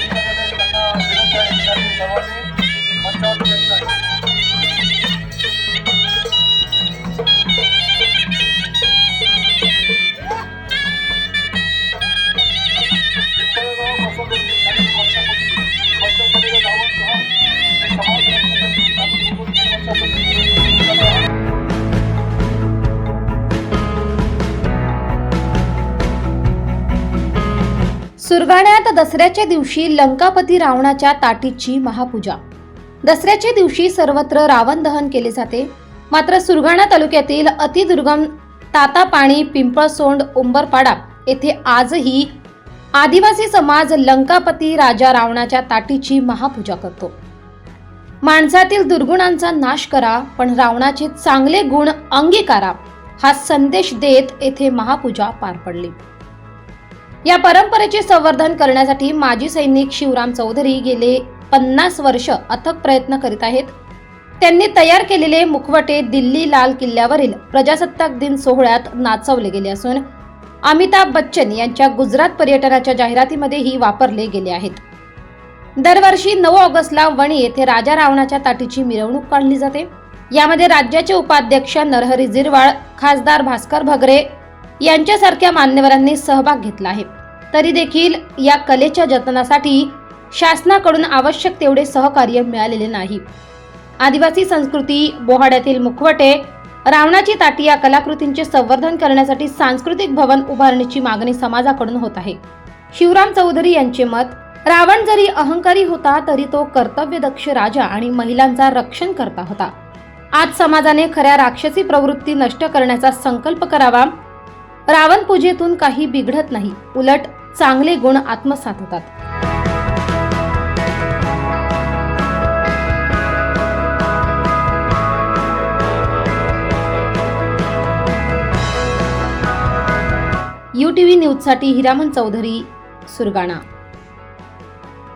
自分がやりたい सुरगाण्यात दसऱ्याच्या दिवशी लंकापती रावणाच्या ताटीची महापूजा. दसऱ्याच्या दिवशी सर्वत्र रावण दहन केले जाते. मात्र सुरगाणा तालुक्यातील अतिदुर्गम तातापाणी पिंपळसोंड उंबरपाडा येथे आजही आदिवासी समाज लंकापती राजा रावणाच्या ताटीची महापूजा करतो. माणसातील दुर्गुणांचा नाश करा पण रावणाचे चांगले गुण अंगीकारा हा संदेश देत येथे महापूजा पार पडली. या परंपरेचे संवर्धन करण्यासाठी माजी सैनिक शिवराम चौधरी गेले पन्नास वर्ष अथक प्रयत्न करीत आहेत. त्यांनी तयार केलेले मुखवटे दिल्ली लाल किल्ल्यावरील प्रजासत्ताक दिन सोहळ्यात नाचवले गेले असून अमिताभ बच्चन यांच्या गुजरात पर्यटनाच्या जाहिरातीमध्येही वापरले गेले आहेत. दरवर्षी नऊ ऑगस्टला वणी येथे राजा रावणाच्या ताटीची मिरवणूक काढली जाते. यामध्ये राज्याचे उपाध्यक्ष नरहरी जिरवाळ खासदार भास्कर भगरे यांच्यासारख्या मान्यवरांनी सहभाग घेतला आहे. तरी देखील या कलेच्या जतनासाठी शासनाकडून आवश्यक तेवढे सहकार्य मिळालेले नाही. आदिवासी संस्कृती बोहाड्यातील मुखवटे रावणाची ताटी या कलाकृतींचे संवर्धन करण्यासाठी सांस्कृतिक भवन उभारणीची मागणी समाजाकडून होत आहे. शिवराम चौधरी यांचे मत रावण जरी अहंकारी होता तरी तो कर्तव्यदक्ष राजा आणि महिलांचा रक्षण करता होता. आज समाजाने खऱ्या राक्षसी प्रवृत्ती नष्ट करण्याचा संकल्प करावा रावण पूजेतून काही बिघडत नाही उलट चांगले गुण आत्मसात होतात यू टी व्ही न्यूजसाठी हिरामन चौधरी सुरगाणा.